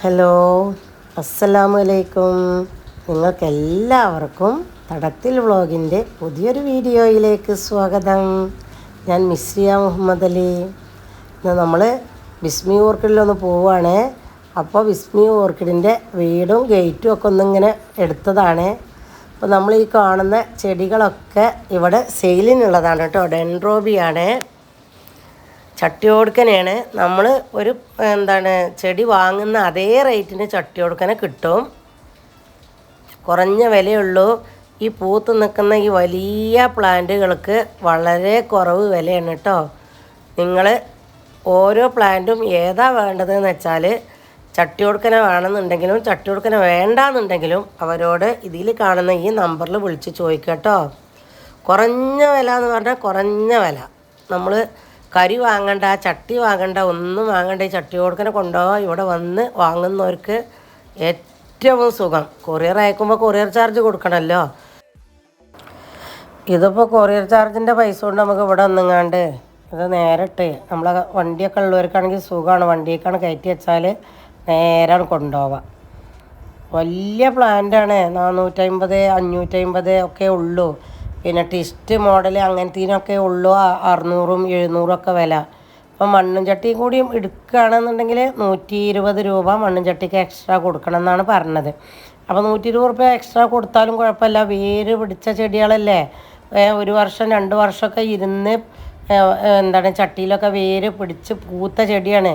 Hello അസ്സലാമു അലൈക്കും നിങ്ങൾക്കെല്ലാവർക്കും തടത്തിൽ വ്ളോഗിന്റെ പുതിയൊരു വീഡിയോയിലേക്ക് സ്വാഗതം. ഞാൻ മിസ്രിയ മുഹമ്മദ് അലി. ഇന്ന് നമ്മൾ ബിസ്മി ഓർക്കിഡിലൊന്ന് പോവുകയാണ് അപ്പോൾ ബിസ്മി ഓർക്കിഡിന്റെ വീടും ഗേറ്റും ഒക്കെ ഒന്നിങ്ങനെ എടുത്തതാണ്. അപ്പോൾ നമ്മൾ ഈ കാണുന്ന ചെടികളൊക്കെ ഇവിടെ സെയിലിനുള്ളതാണ് കേട്ടോ. ഡെൻഡ്രോബിയാണ്. ചട്ടിയോടുക്കനെയാണ് നമ്മൾ ഒരു എന്താണ് ചെടി വാങ്ങുന്ന അതേ റേറ്റിന് ചട്ടിയോടുക്കനെ കിട്ടും. കുറഞ്ഞ വിലയുള്ളൂ. ഈ പൂത്ത് നിൽക്കുന്ന ഈ വലിയ പ്ലാന്റുകൾക്ക് വളരെ കുറവ് വിലയാണ് കേട്ടോ നിങ്ങൾ ഓരോ പ്ലാന്റും ഏതാ വേണ്ടതെന്ന് വെച്ചാൽ ചട്ടിയോടുക്കന വേണമെന്നുണ്ടെങ്കിലും ചട്ടിയോടുക്കന വേണ്ടാന്നുണ്ടെങ്കിലും അവരോട് ഇതിൽ കാണുന്ന ഈ നമ്പറിൽ വിളിച്ച് ചോദിക്കുക കേട്ടോ കുറഞ്ഞ വില എന്ന് പറഞ്ഞാൽ കുറഞ്ഞ വില. നമ്മൾ കരി വാങ്ങണ്ട ചട്ടി വാങ്ങണ്ട ഒന്നും വാങ്ങണ്ട. ഈ ചട്ടി കൊടുക്കനെ കൊണ്ടുപോകാൻ ഇവിടെ വന്ന് വാങ്ങുന്നവർക്ക് ഏറ്റവും സുഖം. കൊറിയർ അയക്കുമ്പോൾ കൊറിയർ ചാർജ് കൊടുക്കണമല്ലോ ഇതിപ്പോൾ കൊറിയർ ചാർജിന്റെ പൈസ കൊണ്ട് നമുക്ക് ഇവിടെ ഒന്നുങ്ങാണ്ട് ഇത് നേരിട്ട് നമ്മളെ വണ്ടിയൊക്കെ ഉള്ളവർക്കാണെങ്കിൽ സുഖമാണ്. വണ്ടിയൊക്കെയാണ് കയറ്റി വെച്ചാൽ നേരെ കൊണ്ടുപോവാം. വലിയ പ്ലാന്റാണ് നാനൂറ്റമ്പത് അഞ്ഞൂറ്റമ്പത് ഒക്കെ ഉള്ളൂ. പിന്നെ ടിസ്റ്റ് മോഡൽ അങ്ങനത്തേനൊക്കെ ഉള്ളൂ അറുന്നൂറും എഴുന്നൂറും ഒക്കെ വില. അപ്പം മണ്ണും ചട്ടിയും കൂടി എടുക്കുകയാണെന്നുണ്ടെങ്കിൽ നൂറ്റി ഇരുപത് രൂപ മണ്ണും ചട്ടിക്ക് എക്സ്ട്രാ കൊടുക്കണം എന്നാണ് പറഞ്ഞത്. അപ്പോൾ നൂറ്റി ഇരുപത് റുപ്യ എക്സ്ട്രാ കൊടുത്താലും കുഴപ്പമില്ല. വേര് പിടിച്ച ചെടികളല്ലേ? ഒരു വർഷം രണ്ട് വർഷമൊക്കെ ഇരുന്ന് എന്താണ് ചട്ടിയിലൊക്കെ വേര് പിടിച്ച് പൂത്ത ചെടിയാണ്.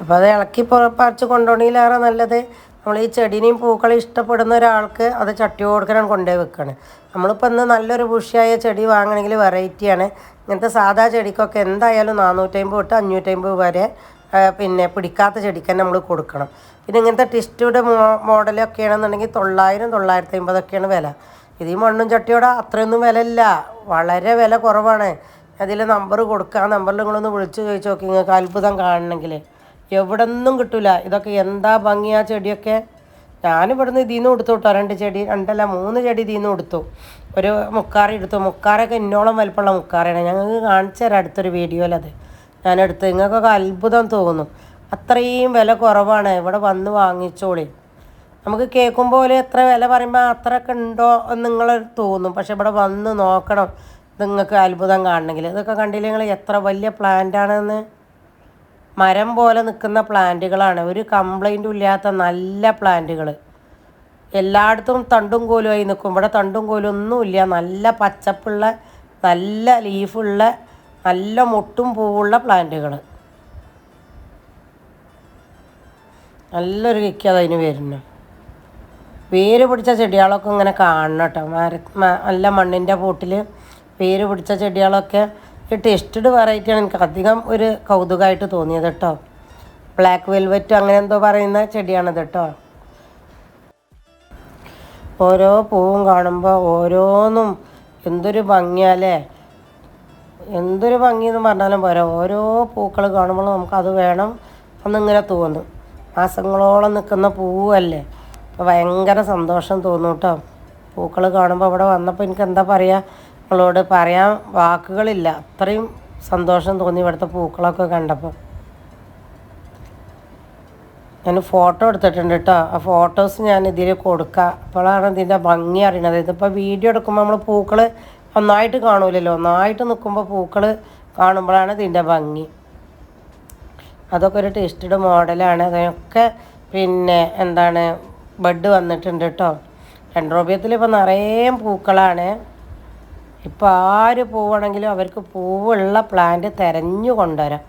അപ്പോൾ അത് ഇളക്കി പറിച്ച് കൊണ്ടുപോകണേലേറെ നല്ലത്. നമ്മൾ ഈ ചെടീനെയും പൂക്കളെ ഇഷ്ടപ്പെടുന്ന ഒരാൾക്ക് അത് ചട്ടി കൊടുക്കണം കൊണ്ടുപോയി വെക്കണം. നമ്മളിപ്പോൾ ഇന്ന് നല്ലൊരു ബുഷിയായ ചെടി വാങ്ങണമെങ്കിൽ വെറൈറ്റിയാണ് ഇങ്ങനത്തെ സാധാ ചെടിക്കൊക്കെ എന്തായാലും നാനൂറ്റമ്പത് തൊട്ട് അഞ്ഞൂറ്റമ്പത് വരെ പിന്നെ പിടിക്കാത്ത ചെടിക്ക് തന്നെ നമ്മൾ കൊടുക്കണം. പിന്നെ ഇങ്ങനത്തെ ടിസ്റ്റുടെ മോ മോഡലൊക്കെ ആണെന്നുണ്ടെങ്കിൽ തൊള്ളായിരം തൊള്ളായിരത്തി അമ്പതൊക്കെയാണ് വില. ഇത് ഈ മണ്ണും ചട്ടിയോടെ അത്രയൊന്നും വില ഇല്ല വളരെ വില കുറവാണ്. അതിൽ നമ്പർ കൊടുക്കുക ആ നമ്പറിൽ നിങ്ങളൊന്ന് വിളിച്ച് ചോദിച്ചു നോക്കി നിങ്ങൾക്ക് അത്ഭുതം കാണണമെങ്കിൽ എവിടെ നിന്നും കിട്ടൂല. ഇതൊക്കെ എന്താ ഭംഗിയാ ചെടിയൊക്കെ? ഞാനിവിടുന്ന് ഇതിൽ നിന്ന് കൊടുത്തു കേട്ടോ രണ്ട് ചെടി രണ്ടല്ല മൂന്ന് ചെടി ഇതിൽ നിന്ന് കൊടുത്തു. ഒരു മുക്കാറ എടുത്തു. മുക്കാറൊക്കെ ഇന്നോളം വലിപ്പമുള്ള മുക്കാറയാണ്. ഞങ്ങൾക്ക് കാണിച്ചു തരാം അടുത്തൊരു വീഡിയോയിലത് ഞാൻ എടുത്ത് നിങ്ങൾക്കൊക്കെ അത്ഭുതം തോന്നും. അത്രയും വില കുറവാണ്. ഇവിടെ വന്ന് വാങ്ങിച്ചോളി. നമുക്ക് കേൾക്കുമ്പോൾ എത്ര വില പറയുമ്പോൾ അത്രയൊക്കെ ഉണ്ടോ എന്ന് നിങ്ങൾ തോന്നും. പക്ഷെ ഇവിടെ വന്ന് നോക്കണം. നിങ്ങൾക്ക് അത്ഭുതം കാണണമെങ്കിൽ. ഇതൊക്കെ കണ്ടില്ലെങ്കിൽ എത്ര വലിയ പ്ലാന്റ് ആണെന്ന്? മരം പോലെ നിൽക്കുന്ന പ്ലാന്റുകളാണ്. ഒരു കംപ്ലൈന്റും ഇല്ലാത്ത നല്ല പ്ലാന്റുകൾ. എല്ലായിടത്തും തണ്ടും കോലുമായി നിൽക്കും. ഇവിടെ തണ്ടും കോലും ഒന്നുമില്ല നല്ല പച്ചപ്പുള്ള നല്ല ലീഫുള്ള നല്ല മുട്ടും പൂവുള്ള പ്ലാന്റുകൾ. നല്ലൊരു കിക്ക് അതിന് വരുന്നു. വേര് പിടിച്ച ചെടികളൊക്കെ ഇങ്ങനെ കാണണം കേട്ടോ. മര നല്ല മണ്ണിന്റെ പൂട്ടിൽ വേര് പിടിച്ച ചെടികളൊക്കെ ടെസ്റ്റഡ് വെറൈറ്റിയാണ് എനിക്ക് അധികം ഒരു കൗതുകമായിട്ട് തോന്നിയത് കേട്ടോ. ബ്ലാക്ക് വെൽവെറ്റ് അങ്ങനെ എന്തോ പറയുന്ന ചെടിയാണത് കേട്ടോ. ഓരോ പൂവും കാണുമ്പോൾ ഓരോന്നും എന്തൊരു ഭംഗിയാലേ എന്തൊരു ഭംഗി എന്ന് പറഞ്ഞാലും പോരാ. ഓരോ പൂക്കൾ കാണുമ്പോൾ നമുക്കത് വേണം എന്നിങ്ങനെ തോന്നും. മാസങ്ങളോളം നിൽക്കുന്ന പൂവല്ലേ? ഭയങ്കര സന്തോഷം തോന്നും കേട്ടോ. പൂക്കൾ കാണുമ്പോൾ ഇവിടെ വന്നപ്പോൾ എനിക്ക് എന്താ പറയുക നിങ്ങളോട് പറയാൻ വാക്കുകളില്ല. അത്രയും സന്തോഷം തോന്നി ഇവിടുത്തെ പൂക്കളൊക്കെ കണ്ടപ്പോൾ. ഞാൻ ഫോട്ടോ എടുത്തിട്ടുണ്ട് കേട്ടോ ആ ഫോട്ടോസ് ഞാൻ ഇതിൽ കൊടുക്കുക അപ്പോഴാണ് ഇതിന്റെ ഭംഗി അറിയണത് ഇതിപ്പോൾ വീഡിയോ എടുക്കുമ്പോൾ നമ്മൾ പൂക്കൾ ഒന്നായിട്ട് കാണൂലല്ലോ. ഒന്നായിട്ട് നിൽക്കുമ്പോൾ പൂക്കൾ കാണുമ്പോഴാണ് ഇതിന്റെ ഭംഗി. അതൊക്കെ ഒരു ടേസ്റ്റഡ് മോഡലാണ്. അതൊക്കെ പിന്നെ എന്താണ് ബഡ് വന്നിട്ടുണ്ട് കേട്ടോ രണ്ടോപ്യത്തിൽ ഇപ്പോൾ നിറയെ പൂക്കളാണ്. ഇപ്പോൾ ആര് പൂവാണെങ്കിലും അവർക്ക് പൂവുള്ള പ്ലാന്റ് തിരഞ്ഞു കൊണ്ടുവരാം.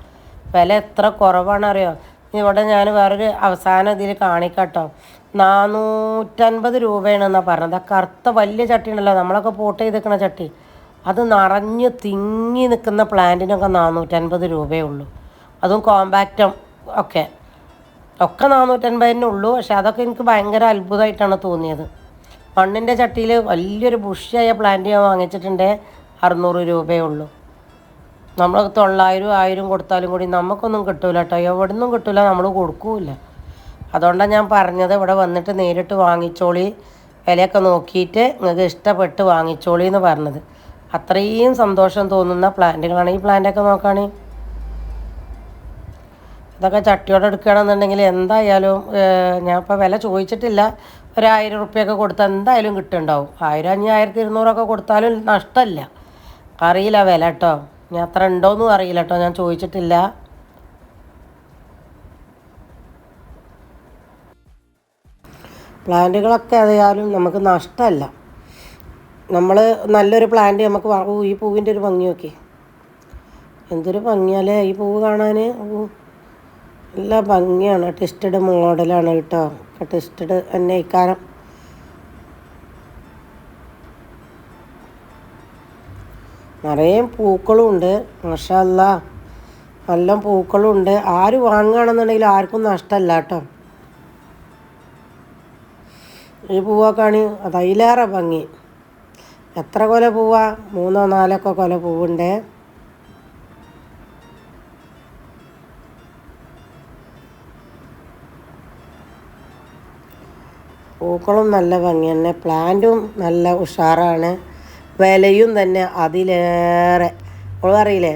വില എത്ര കുറവാണെന്നറിയോ? ഇവിടെ ഞാൻ വേറൊരു അവസാനം ഇതിൽ കാണിക്കട്ടോ. നാനൂറ്റൻപത് രൂപയാണെന്നാണ് പറഞ്ഞത്. ആ കറുത്ത വലിയ ചട്ടി ഉണ്ടല്ലോ നമ്മളൊക്കെ പോട്ട് ചെയ്തിരിക്കണ ചട്ടി. അത് നിറഞ്ഞ് തിങ്ങി നിൽക്കുന്ന പ്ലാന്റിനൊക്കെ നാനൂറ്റൻപത് രൂപയേ ഉള്ളൂ. അതും കോമ്പാക്റ്റും ഒക്കെ. ഒക്കെ നാനൂറ്റൻപതിനുള്ളൂ പക്ഷെ അതൊക്കെ എനിക്ക് ഭയങ്കര അത്ഭുതമായിട്ടാണ് തോന്നിയത്. മണ്ണിന്റെ ചട്ടിയിൽ വലിയൊരു ബുഷിയായ പ്ലാന്റ് ഞാൻ വാങ്ങിച്ചിട്ടുണ്ട്. അറുന്നൂറ് രൂപയേ ഉള്ളൂ. നമ്മൾ തൊള്ളായിരം ആയിരം കൊടുത്താലും കൂടി നമുക്കൊന്നും കിട്ടൂല കേട്ടോ നിന്നും കിട്ടൂല നമ്മൾ കൊടുക്കൂല അതുകൊണ്ടാണ് ഞാൻ പറഞ്ഞത് ഇവിടെ വന്നിട്ട് നേരിട്ട് വാങ്ങിച്ചോളി. വിലയൊക്കെ നോക്കിയിട്ട് നിങ്ങൾക്ക് ഇഷ്ടപ്പെട്ട് വാങ്ങിച്ചോളി എന്ന് പറഞ്ഞത്. അത്രയും സന്തോഷം തോന്നുന്ന പ്ലാന്റുകളാണ് ഈ പ്ലാന്റൊക്കെ നോക്കുകയാണെങ്കിൽ ഇതൊക്കെ ചട്ടിയോടെ എടുക്കുകയാണെന്നുണ്ടെങ്കിൽ എന്തായാലും ഞാൻ ഇപ്പോൾ വില ചോദിച്ചിട്ടില്ല. ഒരായിരം റുപ്യൊക്കെ കൊടുത്താൽ എന്തായാലും കിട്ടുന്നുണ്ടാവും. ആയിരം അഞ്ഞ് ആയിരത്തി ഇരുന്നൂറൊക്കെ കൊടുത്താലും നഷ്ടമല്ല. അറിയില്ല വില കേട്ടോ. ഇനി അത്ര ഉണ്ടോയെന്നും അറിയില്ല കേട്ടോ. ഞാൻ ചോദിച്ചിട്ടില്ല. പ്ലാന്റുകളൊക്കെ ആയാലും നമുക്ക് നഷ്ടമല്ല. നമ്മൾ നല്ലൊരു പ്ലാന്റ് നമുക്ക് ഈ പൂവിന്റെ ഒരു ഭംഗിയൊക്കെ. എന്തൊരു ഭംഗിയല്ലേ ഈ പൂവ് കാണാൻ നല്ല ഭംഗിയാണ്. ടെസ്റ്റഡ് മോഡലാണ് കേട്ടോ. ടെസ്റ്റഡ് തന്നെ ഇക്കാരം നിറയെ പൂക്കളും ഉണ്ട് മഷല്ല. നല്ല പൂക്കളും ഉണ്ട് ആര് വാങ്ങുകയാണെന്നുണ്ടെങ്കിൽ ആർക്കും നഷ്ടമല്ല കേട്ടോ. ഈ പൂവൊക്കെയാണ് അത് അതിലേറെ ഭംഗി. എത്ര കൊല പൂവാ? മൂന്നോ നാലൊക്കെ കൊല പൂവുണ്ട്. പൂക്കളും നല്ല ഭംഗി തന്നെ. പ്ലാന്റും നല്ല ഉഷാറാണ്. വിലയും തന്നെ അതിലേറെ. അവൾ അറിയില്ലേ?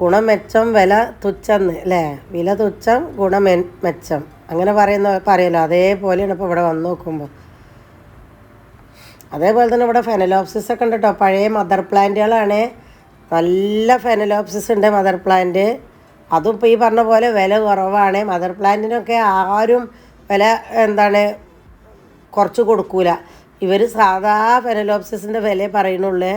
ഗുണമെച്ചം വില തുച്ഛന്ന് അല്ലേ? വില തുച്ഛം ഗുണമെ മെച്ചം. അങ്ങനെ പറയുന്ന പറയല്ലോ. അതേപോലെയാണ് ഇപ്പോൾ ഇവിടെ വന്ന് നോക്കുമ്പോൾ അതേപോലെ തന്നെ ഇവിടെ ഫെനലോപ്സിസ് ഒക്കെ ഉണ്ട് കേട്ടോ പഴയ മദർ പ്ലാന്റുകളാണ്. നല്ല ഫെനലോപ്സിസ് ഉണ്ട് മദർ പ്ലാന്റ്. അതും ഇപ്പോൾ ഈ പറഞ്ഞ പോലെ വില കുറവാണ്. മദർ പ്ലാന്റിനൊക്കെ ആരും വില എന്താണ് കുറച്ച് കൊടുക്കൂല. ഇവർ സാധാ ഫെനലോപ്സിസിന്റെ വില പറയണുള്ളേ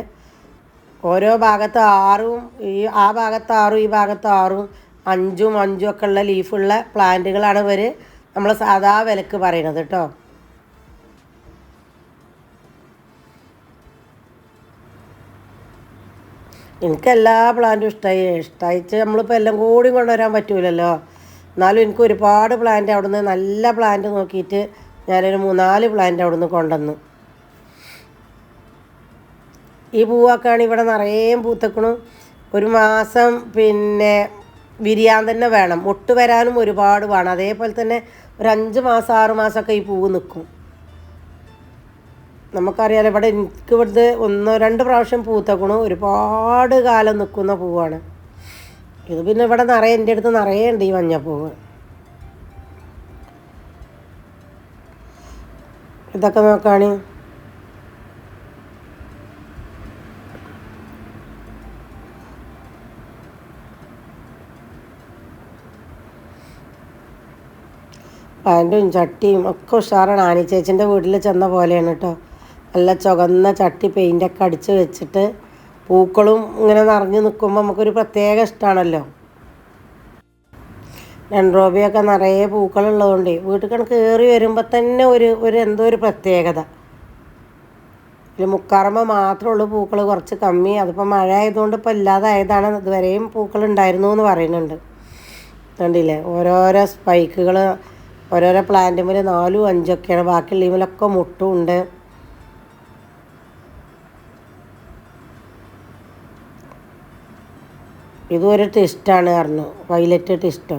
ഓരോ ഭാഗത്ത് ആറും ഈ ആ ഭാഗത്ത് ആറും ഈ ഭാഗത്ത് ആറും അഞ്ചും അഞ്ചും ഒക്കെ ഉള്ള ലീഫുള്ള പ്ലാന്റുകളാണ് ഇവർ നമ്മൾ സാധാ വിലക്ക് പറയണത് കേട്ടോ. എനിക്ക് എല്ലാ പ്ലാന്റും ഇഷ്ടമായി ഇഷ്ടമായിച്ച് നമ്മളിപ്പോൾ എല്ലാം കൂടി കൊണ്ടുവരാൻ പറ്റൂലല്ലോ. എന്നാലും എനിക്ക് ഒരുപാട് പ്ലാന്റ് അവിടുന്ന് നല്ല പ്ലാന്റ് നോക്കിയിട്ട് ഞാനൊരു നാല് പ്ലാന്റ് അവിടുന്ന് കൊണ്ടുവന്നു. ഈ പൂവൊക്കെയാണ് ഇവിടെ നിറയെ പൂത്തക്കണു ഒരു മാസം പിന്നെ വിരിയാൻ തന്നെ വേണം. ഒട്ട് വരാനും ഒരുപാട് വേണം. അതേപോലെ തന്നെ ഒരു അഞ്ച് മാസം ആറ് മാസമൊക്കെ ഈ പൂവ് നിൽക്കും. നമുക്കറിയാലോ ഇവിടെ എനിക്ക് ഇവിടുത്തെ ഒന്നോ രണ്ട് പ്രാവശ്യം പൂത്തക്കണു ഒരുപാട് കാലം നിൽക്കുന്ന പൂവാണ്. ഇത് പിന്നെ ഇവിടെ നിറയെ എന്റെ അടുത്ത് നിറയെ ഉണ്ട് ഈ മഞ്ഞപ്പൂവ്. ഇതൊക്കെ നോക്കാണ്. പാന്റും ചട്ടിയും ഒക്കെ ഉഷാറാണ്. ആനി ചേച്ചിന്റെ വീട്ടിൽ ചെന്ന പോലെയാണ് കേട്ടോ നല്ല ചുവന്ന ചട്ടി പെയിന്റൊക്കെ അടിച്ച് വെച്ചിട്ട് പൂക്കളും ഇങ്ങനെ നിറഞ്ഞു നിൽക്കുമ്പോൾ നമുക്കൊരു പ്രത്യേക ഇഷ്ടമാണല്ലോ ഡെൻഡ്രോബിയൊക്കെ നിറയെ പൂക്കളുള്ളതുകൊണ്ട് വീട്ടിൽ കണക്ക് കയറി വരുമ്പോൾ തന്നെ ഒരു ഒരു എന്തോ ഒരു പ്രത്യേകത. ഇതിൽ മുക്കാറമ്മ മാത്രമേ ഉള്ളൂ പൂക്കൾ കുറച്ച് കമ്മി. അതിപ്പോൾ മഴ ആയതുകൊണ്ട് ഇപ്പോൾ ഇല്ലാതായതാണ്. ഇതുവരെയും പൂക്കൾ ഉണ്ടായിരുന്നു എന്ന് പറയുന്നുണ്ട്. കണ്ടില്ലേ? ഓരോരോ സ്പൈക്കുകൾ ഓരോരോ പ്ലാന്റുമ്മിൽ നാലും അഞ്ചൊക്കെയാണ്. ബാക്കി ലീമിലൊക്കെ മുട്ടും ഉണ്ട് ഇതും ഒരു ടിസ്റ്റാണ് പറഞ്ഞു. വൈലറ്റ് ടിസ്റ്റോ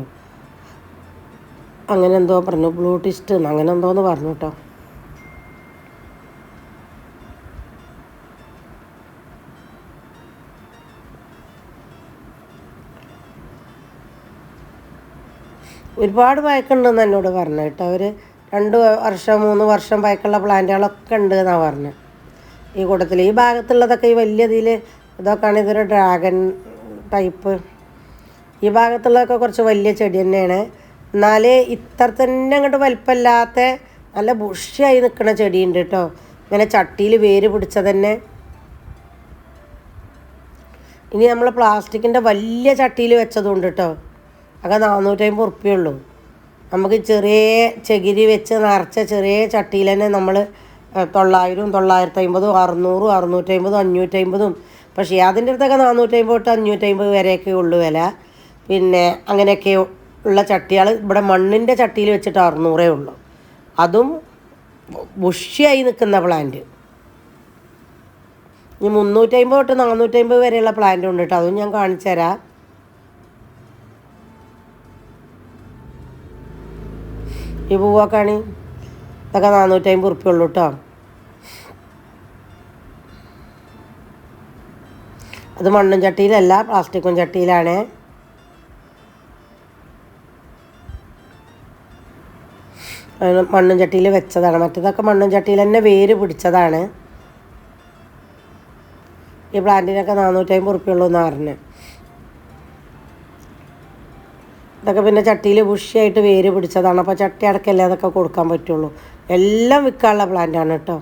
അങ്ങനെ എന്തോ പറഞ്ഞു ബ്ലൂ ടിസ്റ്റ് അങ്ങനെ എന്തോന്ന് പറഞ്ഞു കേട്ടോ ഒരുപാട് പഴക്കമുണ്ടെന്ന് എന്നോട് പറഞ്ഞു കേട്ടോ. അവർ രണ്ട് വർഷം മൂന്ന് വർഷം പഴക്കമുള്ള പ്ലാന്റുകളൊക്കെ ഉണ്ട് എന്നാണ് പറഞ്ഞത് ഈ കൂട്ടത്തിൽ ഈ ഭാഗത്തുള്ളതൊക്കെ ഈ വലിയ ഇതിൽ ഇതൊക്കെയാണ് ഇതൊരു ഡ്രാഗൺ ടൈപ്പ് ഈ ഭാഗത്തുള്ളതൊക്കെ കുറച്ച് വലിയ ചെടി തന്നെയാണ്. എന്നാൽ ഇത്ര തന്നെ അങ്ങോട്ട് വലിപ്പമില്ലാത്ത നല്ല ബുഷിയായി നിൽക്കുന്ന ചെടിയുണ്ട് കേട്ടോ. ഇങ്ങനെ ചട്ടിയിൽ വേര് പിടിച്ച തന്നെ. ഇനി നമ്മൾ പ്ലാസ്റ്റിക്കിന്റെ വലിയ ചട്ടിയിൽ വെച്ചതുണ്ട് കേട്ടോ. അതൊക്കെ നാനൂറ്റമ്പത് ഉറുപ്പ്യുള്ളൂ നമുക്ക് ചെറിയ ചകിരി വെച്ച് നിറച്ച ചെറിയ ചട്ടിയിൽ തന്നെ നമ്മൾ തൊള്ളായിരവും തൊള്ളായിരത്തി അമ്പതും അറുന്നൂറും അറുന്നൂറ്റമ്പതും അഞ്ഞൂറ്റമ്പതും. പക്ഷേ അതിന്റെ അടുത്തൊക്കെ നാനൂറ്റമ്പത് തൊട്ട് അഞ്ഞൂറ്റമ്പത് വരെയൊക്കെ ഉള്ളു വില. പിന്നെ അങ്ങനെയൊക്കെ ഉള്ള ചട്ടികൾ ഇവിടെ മണ്ണിന്റെ ചട്ടിയിൽ വെച്ചിട്ട് അറുന്നൂറേ ഉള്ളൂ. അതും ബുഷിയായി നിൽക്കുന്ന പ്ലാന്റ് ഇനി മുന്നൂറ്റമ്പത് തൊട്ട് നാനൂറ്റമ്പത് വരെയുള്ള പ്ലാന്റ് ഉണ്ട് കേട്ടോ. അതും ഞാൻ കാണിച്ചു തരാം. ഈ പൂവൊക്കെയാണ് ഇതൊക്കെ നാനൂറ്റമ്പത് ഉറുപ്പ്യ ഉള്ളൂ കേട്ടോ. അത് മണ്ണും ചട്ടിയിലല്ല പ്ലാസ്റ്റിക്കും ചട്ടിയിലാണ്. മണ്ണും ചട്ടിയിൽ വെച്ചതാണ്. മറ്റേതൊക്കെ മണ്ണും ചട്ടിയിൽ തന്നെ വേര് പിടിച്ചതാണ്. ഈ പ്ലാന്റിനൊക്കെ നാനൂറ്റമ്പത് ഉറുപ്പ്യുള്ളൂ എന്ന് പറഞ്ഞത് ഇതൊക്കെ പിന്നെ ചട്ടിയിൽ ബുഷിയായിട്ട് വേര് പിടിച്ചതാണ്. അപ്പോൾ ചട്ടി അടക്കല്ലേ അതൊക്കെ കൊടുക്കാൻ പറ്റുള്ളൂ. എല്ലാം വിൽക്കാനുള്ള പ്ലാന്റാണ് കേട്ടോ.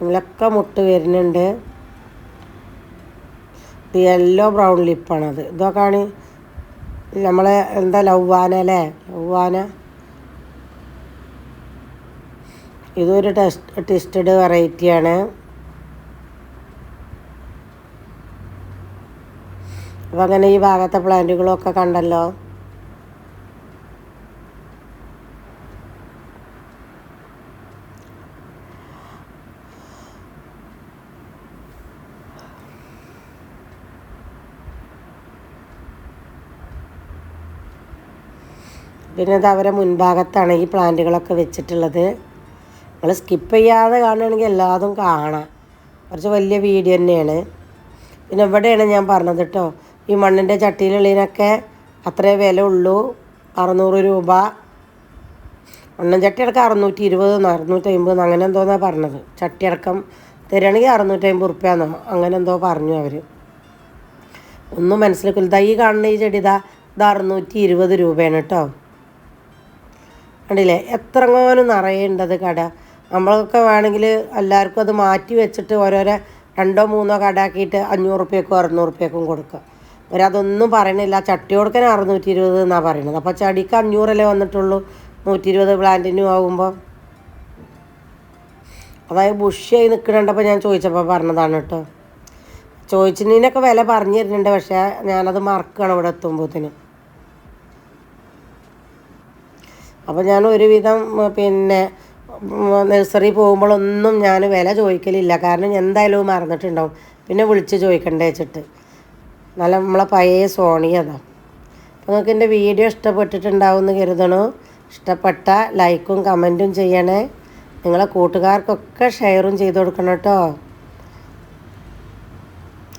ഇതിലൊക്കെ മുട്ട് വരുന്നുണ്ട്. ഇത് യെല്ലോ ബ്രൗൺ ലിപ്പാണത് ഇതൊക്കെയാണ് നമ്മളെ എന്താ ലവ്വാന അല്ലേ? ലവ്വാന ഇതൊരു ടെസ്റ്റ് ടെസ്റ്റഡ് വെറൈറ്റിയാണ് അപ്പം അങ്ങനെ ഈ ഭാഗത്തെ പ്ലാന്റുകളൊക്കെ കണ്ടല്ലോ. പിന്നെ അത് അവരെ മുൻഭാഗത്താണ് ഈ പ്ലാന്റുകളൊക്കെ വെച്ചിട്ടുള്ളത്. നമ്മൾ സ്കിപ്പ് ചെയ്യാതെ കാണുകയാണെങ്കിൽ എല്ലാതും കാണാം. കുറച്ച് വലിയ വീഡിയോ തന്നെയാണ്. പിന്നെ ഇവിടെയാണ് ഞാൻ പറഞ്ഞത് കേട്ടോ ഈ മണ്ണിന്റെ ചട്ടിയിലുള്ളതിനൊക്കെ അത്രേ വില ഉള്ളൂ. അറുന്നൂറ് രൂപ. മണ്ണൻ ചട്ടി അടക്കം അറുന്നൂറ്റി ഇരുപത് അറുന്നൂറ്റി അമ്പത് അങ്ങനെ എന്തോന്നാണ് പറഞ്ഞത്. ചട്ടി അടക്കം തരികയാണെങ്കിൽ അറുന്നൂറ്റി അമ്പത് റുപ്യാന്നോ അങ്ങനെ എന്തോ പറഞ്ഞു അവർ ഒന്നും മനസ്സിലാക്കില്ല. ഈ കാണുന്ന ഈ ചെടി ഇതാ ഇത് അറുന്നൂറ്റി ഇരുപത് രൂപയാണ് കേട്ടോ കണ്ടില്ലേ? എത്രങ്ങാനും നിറയേണ്ടത് കട. നമ്മളൊക്കെ വേണമെങ്കിൽ എല്ലാവർക്കും അത് മാറ്റി വെച്ചിട്ട് ഓരോരോ രണ്ടോ മൂന്നോ കടാക്കിയിട്ട് അഞ്ഞൂറ് റുപ്യക്കും അറുന്നൂറ് റുപ്യക്കും കൊടുക്കുക അവരതൊന്നും പറയണില്ല. ചട്ടി കൊടുക്കാൻ അറുന്നൂറ്റി ഇരുപത് എന്നാണ് പറയുന്നത് അപ്പോൾ ചടിക്ക് അഞ്ഞൂറല്ലേ വന്നിട്ടുള്ളൂ. നൂറ്റി ഇരുപത് പ്ലാന്റിനും ആകുമ്പോൾ അതായത് ബുഷിയായി നിൽക്കണുണ്ടപ്പോൾ ഞാൻ ചോദിച്ചപ്പോൾ പറഞ്ഞതാണ് കേട്ടോ. ചോദിച്ചതിനൊക്കെ വില പറഞ്ഞു തരുന്നുണ്ട്. പക്ഷേ ഞാനത് മറക്കുകയാണ് ഇവിടെ എത്തുമ്പോഴത്തേന് അപ്പോൾ ഞാൻ ഒരുവിധം പിന്നെ നഴ്സറി പോകുമ്പോഴൊന്നും ഞാൻ വില ചോദിക്കലില്ല. കാരണം എന്തായാലും മറന്നിട്ടുണ്ടാവും. പിന്നെ വിളിച്ച് ചോദിക്കണ്ടേ വെച്ചിട്ട്. നല്ല നമ്മളെ പഴയ സോണി അതാ. അപ്പോൾ നിങ്ങൾക്ക് എന്റെ വീഡിയോ ഇഷ്ടപ്പെട്ടിട്ടുണ്ടാവും എന്ന് കരുതണു. ഇഷ്ടപ്പെട്ട ലൈക്കും കമന്റും ചെയ്യണേ. നിങ്ങളെ കൂട്ടുകാർക്കൊക്കെ ഷെയറും ചെയ്ത് കൊടുക്കണം കേട്ടോ.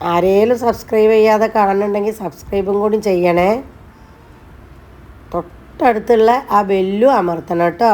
ആരേലും സബ്സ്ക്രൈബ് ചെയ്യാതെ കാണുന്നുണ്ടെങ്കിൽ സബ്സ്ക്രൈബും കൂടി ചെയ്യണേ. തൊട്ടടുത്തുള്ള ആ ബെല്ലും അമർത്തണം കേട്ടോ.